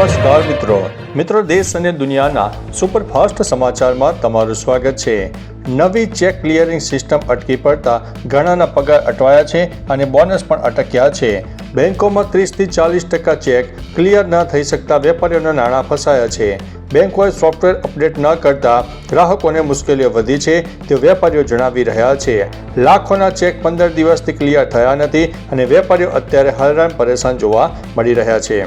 નમસ્કાર મિત્રો. મિત્રો, દેશ અને દુનિયાના સુપરફાસ્ટ સમાચારમાં તમારું સ્વાગત છે. નવી ચેક ક્લિયરિંગ સિસ્ટમ અટકી પડતા ઘણાના પગાર અટવાયા છે અને બોનસ પણ અટક્યા છે. બેંકોમાં ત્રીસથી ચાલીસ ટકા ચેક ક્લિયર ન થઈ શકતા વેપારીઓના નાણાં ફસાયા છે. બેંકોએ સોફ્ટવેર અપડેટ ન કરતા ગ્રાહકોને મુશ્કેલીઓ વધી છે તે વેપારીઓ જણાવી રહ્યા છે. લાખોના ચેક પંદર દિવસથી ક્લિયર થયા નથી અને વેપારીઓ અત્યારે હેરાન પરેશાન જોવા મળી રહ્યા છે.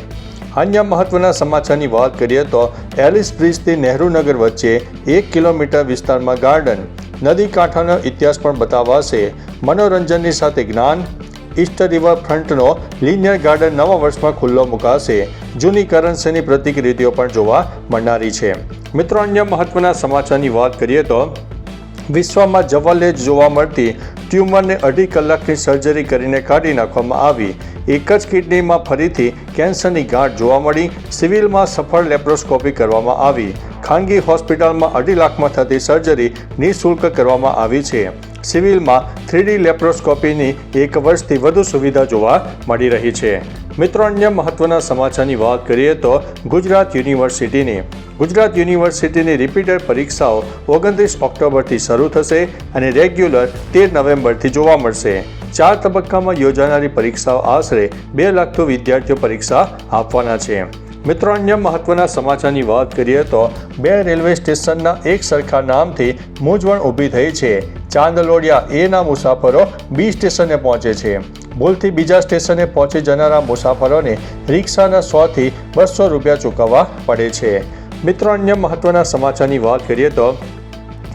અન્ય મહત્વના સમાચારની વાત કરીએ તો એલિસ બ્રિજથી નહેરુનગર વચ્ચે એક કિલોમીટર વિસ્તારમાં ગાર્ડન, નદી કાંઠાનો ઇતિહાસ પણ બતાવાશે. મનોરંજનની સાથે જ્ઞાન ઈસ્ટ રિવર ફ્રન્ટનો લિનિયર ગાર્ડન નવા વર્ષમાં ખુલ્લો મુકાશે. જૂની કરન્સીની પ્રતિકૃતિઓ પણ જોવા મળનારી છે. મિત્રો, અન્ય મહત્વના સમાચારની વાત કરીએ તો વિશ્વમાં જવલ્લે જ જોવા મળતી ટ્યુમરને અઢી કલાકની સર્જરી કરીને કાઢી નાખવામાં આવી. એક જ કિડનીમાં ફરીથી કેન્સરની ગાંઠ જોવા મળી. સિવિલમાં સફળ લેપ્રોસ્કોપી કરવામાં આવી. ખાનગી હોસ્પિટલમાં અઢી લાખમાં થતી સર્જરી નિઃશુલ્ક કરવામાં આવી છે. સિવિલમાં થ્રીડી લેપ્રોસ્કોપીની એક વર્ષથી વધુ સુવિધા જોવા મળી રહી છે. મિત્રો, અન્ય મહત્વના સમાચારની વાત કરીએ તો ગુજરાત યુનિવર્સિટીની. ગુજરાત યુનિવર્સિટીની રિપીટર પરીક્ષાઓ ઓગણત્રીસ ઓક્ટોબરથી શરૂ થશે અને રેગ્યુલર તેર નવેમ્બરથી જોવા મળશે. ચાર તબક્કામાં યોજાનારી પરીક્ષાઓ આશરે બે લાખથી વિદ્યાર્થીઓ પરીક્ષા આપવાના છે. મિત્રો, અન્ય મહત્વના સમાચારની વાત કરીએ તો બે રેલવે સ્ટેશનના એક સરખા નામથી મૂંઝવણ ઊભી થઈ છે. ચાંદલોડિયા એના મુસાફરો બી સ્ટેશને પહોંચે છે. ભૂલથી બીજા સ્ટેશને પહોંચી જનારા મુસાફરોને રિક્ષાના સોથી બસો રૂપિયા ચૂકવવા પડે છે. મિત્રો, અન્ય મહત્વના સમાચારની વાત કરીએ તો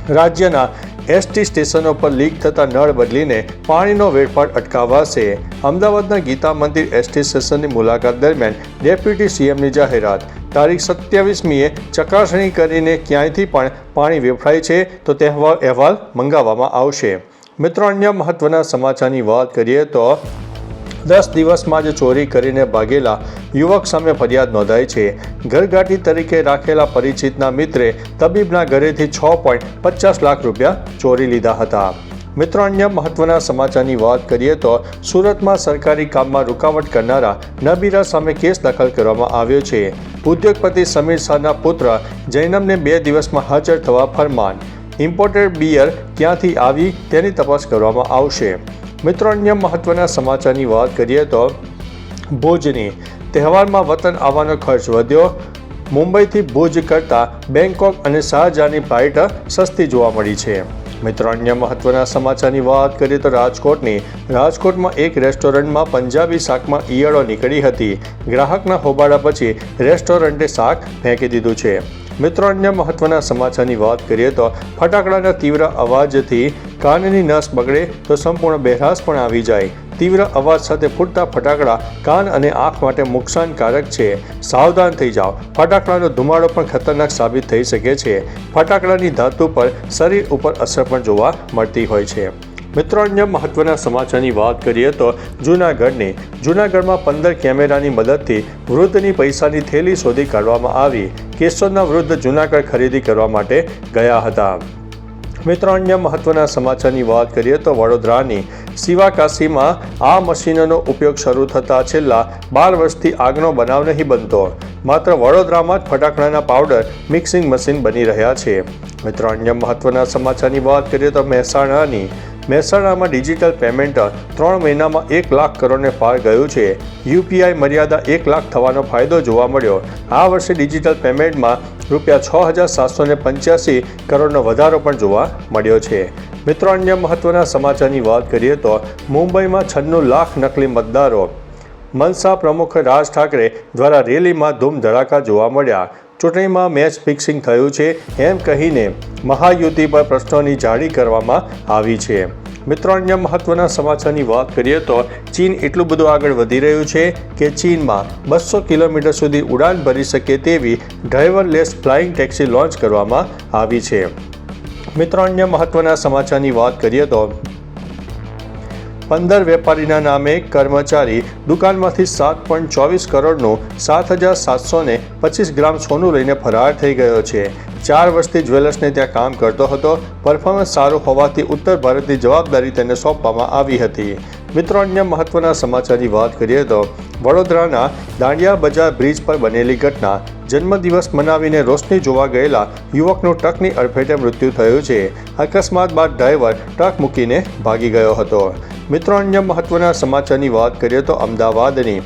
રાજ્યના એસટી સ્ટેશનો પર લીક થતા નળ બદલીને પાણીનો વેડફાટ અટકાવાશે. અમદાવાદના ગીતા મંદિર એસટી સ્ટેશનની મુલાકાત દરમિયાન ડેપ્યુટી સીએમની જાહેરાત. તારીખ સત્યાવીસમીએ ચકાસણી કરીને ક્યાંયથી પણ પાણી વેફરાય છે તો તહેવાર અહેવાલ મંગાવવામાં આવશે. મિત્રો, અન્ય મહત્વના સમાચારની વાત કરીએ તો દસ દિવસમાં જ ચોરી કરીને ભાગેલા યુવક સામે ફરિયાદ નોંધાઈ છે. ઘરગાટી તરીકે રાખેલા પરિચિતના મિત્રે તબીબના ઘરેથી છ પોઈન્ટ પચાસ લાખ રૂપિયા ચોરી લીધા હતા. મિત્રો, અન્ય મહત્વના સમાચારની વાત કરીએ તો સુરતમાં સરકારી કામમાં રૂકાવટ કરનારા નબીરા સામે કેસ દાખલ કરવામાં આવ્યો છે. ઉદ્યોગપતિ સમીર શાહના પુત્ર જૈનમને બે દિવસમાં હાજર થવા ફરમાન. ઇમ્પોર્ટેડ બિયર ક્યાંથી આવી તેની તપાસ કરવામાં આવશે. મિત્રો, અન્ય મહત્વના સમાચારની વાત કરીએ તો ભુજની તહેવારમાં વતન આવવાનો ખર્ચ વધ્યો. મુંબઈથી ભુજ કરતાં બેંકોક અને શાહજહાની ફ્લાઇટ સસ્તી જોવા મળી છે. મિત્રો, અન્ય મહત્વના સમાચારની વાત કરીએ તો રાજકોટની. રાજકોટમાં એક રેસ્ટોરન્ટમાં પંજાબી શાકમાં ઈયળો નીકળી હતી. ગ્રાહકના હોબાળા પછી રેસ્ટોરન્ટે શાક ફેંકી દીધું છે. મિત્રો, અન્ય મહત્વના સમાચારની વાત કરીએ તો ફટાકડાના તીવ્ર અવાજથી કાનની નસ બગડે તો સંપૂર્ણ બહેરાશ પણ આવી જાય. તીવ્ર અવાજ સાથે ફૂટતા ફટાકડા કાન અને આંખ માટે નુકસાનકારક છે. સાવધાન થઈ જાઓ. ફટાકડાનો ધુમાડો પણ ખતરનાક સાબિત થઈ શકે છે. ફટાકડાની ધાતુ પર શરીર ઉપર અસર પણ જોવા મળતી હોય છે. મિત્રો, અન્ય મહત્વના સમાચારની વાત કરીએ તો જૂનાગઢની, જૂનાગઢમાં પંદર કેમેરાની મદદથી વૃદ્ધની પૈસાની થેલી શોધી કાઢવામાં આવી. કેશોદના વૃદ્ધ જૂનાગઢ ખરીદી કરવા માટે ગયા હતા. મિત્રો, અન્ય મહત્વના સમાચારની વાત કરીએ તો વડોદરાની શિવાકાશીમાં આ મશીનોનો ઉપયોગ શરૂ થતાં છેલ્લા બાર વર્ષથી આગનો બનાવ નહીં બનતો. માત્ર વડોદરામાં જ ફટાકડાના પાવડર મિક્સિંગ મશીન બની રહ્યા છે. મિત્રો, અન્ય મહત્વના સમાચારની વાત કરીએ તો મહેસાણાની મહેસાણામાં ડિજિટલ પેમેન્ટ ત્રણ મહિનામાં એક લાખ કરોડને પાર ગયું છે. યુપીઆઈ મર્યાદા એક લાખ થવાનો ફાયદો જોવા મળ્યો. આ વર્ષે ડિજિટલ પેમેન્ટમાં રૂપિયા છ હજાર સાતસો ને પંચ્યાસી કરોડનો વધારો પણ જોવા મળ્યો છે. મિત્રો, અન્ય મહત્વના સમાચારની વાત કરીએ તો મુંબઈમાં છન્નું લાખ નકલી મતદારો. મનસા પ્રમુખ રાજ ઠાકરે દ્વારા રેલીમાં ધૂમ ધડાકા જોવા મળ્યા. ચૂંટણીમાં મેચ ફિક્સિંગ થયું છે એમ કહીને મહાયુતિ પર પ્રશ્નોની જાળી કરવામાં આવી છે. મિત્રો, અન્ય મહત્વના સમાચારની વાત કરીએ તો ચીન એટલું બધું આગળ વધી રહ્યું છે કે ચીનમાં બસો કિલોમીટર સુધી ઉડાન ભરી શકે તેવી ડ્રાઈવરલેસ ફ્લાઇંગ ટેક્સી લોન્ચ કરવામાં આવી છે. મિત્રો, અન્ય મહત્વના સમાચારની વાત કરીએ તો પંદર વેપારીના નામે કર્મચારી દુકાનમાંથી સાત પોઈન્ટ ચોવીસ કરોડનું સાત હજાર સાતસો ને પચીસ ગ્રામ સોનું લઈને ફરાર થઈ ગયો છે. ચાર વર્ષથી જ્વેલર્સને ત્યાં કામ કરતો હતો. પરફોર્મન્સ સારું હોવાથી ઉત્તર ભારતની જવાબદારી તેને સોંપવામાં આવી હતી. મિત્રો, અન્ય મહત્વના સમાચારની વાત કરીએ તો વડોદરાના દાંડિયા બજાર બ્રિજ પર બનેલી ઘટના. જન્મદિવસ મનાવીને રોશની જોવા ગયેલા યુવકનું ટ્રકની અડફેટે મૃત્યુ થયું છે. અકસ્માત બાદ ડ્રાઈવર ટ્રક મૂકીને ભાગી ગયો હતો. મિત્રો, અન્ય મહત્વના સમાચારની વાત કરીએ તો અમદાવાદની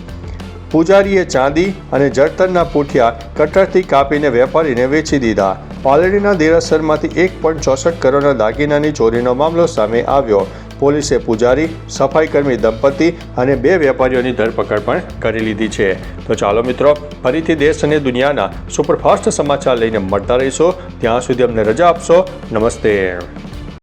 પૂજારીએ ચાંદી અને જળતરના પૂઠિયા કટરથી કાપીને વેપારીને વેચી દીધા. પાલડીના દેરાસરમાંથી એક પોઈન્ટ ચોસઠ કરોડના દાગીનાની ચોરીનો મામલો સામે આવ્યો. પોલીસે પૂજારી, સફાઈકર્મી, દંપતી અને બે વેપારીઓની ધરપકડ પણ કરી લીધી છે. તો ચાલો મિત્રો, ફરીથી દેશ અને દુનિયાના સુપરફાસ્ટ સમાચાર લઈને મળતા રહીશો. ત્યાં સુધી અમને રજા આપશો. નમસ્તે.